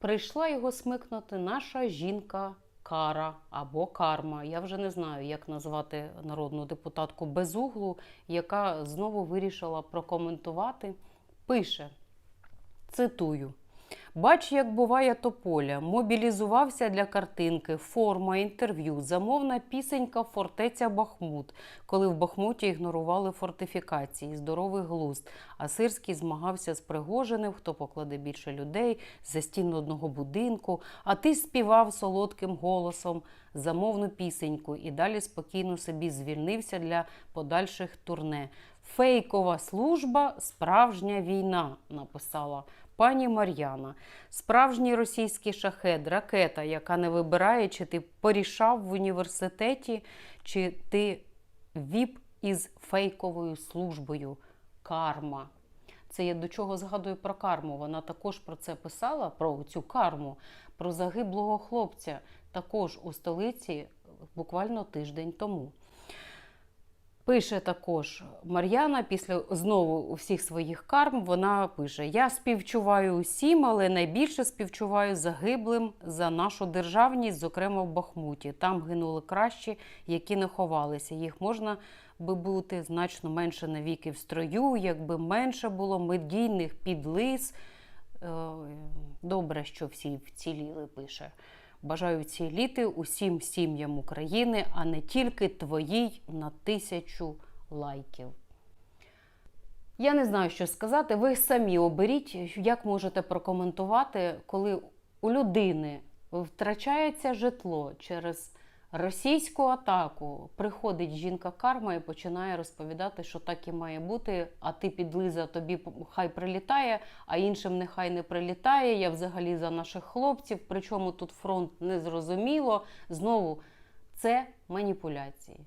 Прийшла його смикнути наша жінка Кара або Карма. Я вже не знаю, як назвати народну депутатку Безуглу, яка знову вирішила прокоментувати. Пише, цитую. Бач, як буває тополя. Мобілізувався для картинки, форма, інтерв'ю, замовна пісенька Фортеця Бахмут, коли в Бахмуті ігнорували фортифікації, здоровий глузд. А Сирський змагався з Пригожиним, хто покладе більше людей за стін одного будинку. А ти співав солодким голосом замовну пісеньку і далі спокійно собі звільнився для подальших турне. Фейкова служба, справжня війна, написала пані Мар'яна. Справжній російський шахет, ракета, яка не вибирає, чи ти порішав в університеті, чи ти віп із фейковою службою. Карма. Це я до чого згадую про карму. Вона також про це писала, про цю карму, про загиблого хлопця, також у столиці буквально тиждень тому. Пише також Мар'яна після знову всіх своїх карм. Вона пише: Я співчуваю усім, але найбільше співчуваю загиблим за нашу державність, зокрема в Бахмуті. Там гинули кращі, які не ховалися. Їх можна би бути значно менше навіки в строю, якби менше було медійних підлис. Е, Добре, що всі вціліли, пише. Бажаю вціліти усім сім'ям України, а не тільки твоїй на тисячу лайків. Я не знаю, що сказати. Ви самі оберіть, як можете прокоментувати, коли у людини втрачається житло через російську атаку. Приходить жінка карма і починає розповідати, що так і має бути. А ти підлиза, тобі хай прилітає, а іншим нехай не прилітає. Я взагалі за наших хлопців. Причому тут фронт не зрозуміло. Знову це маніпуляції.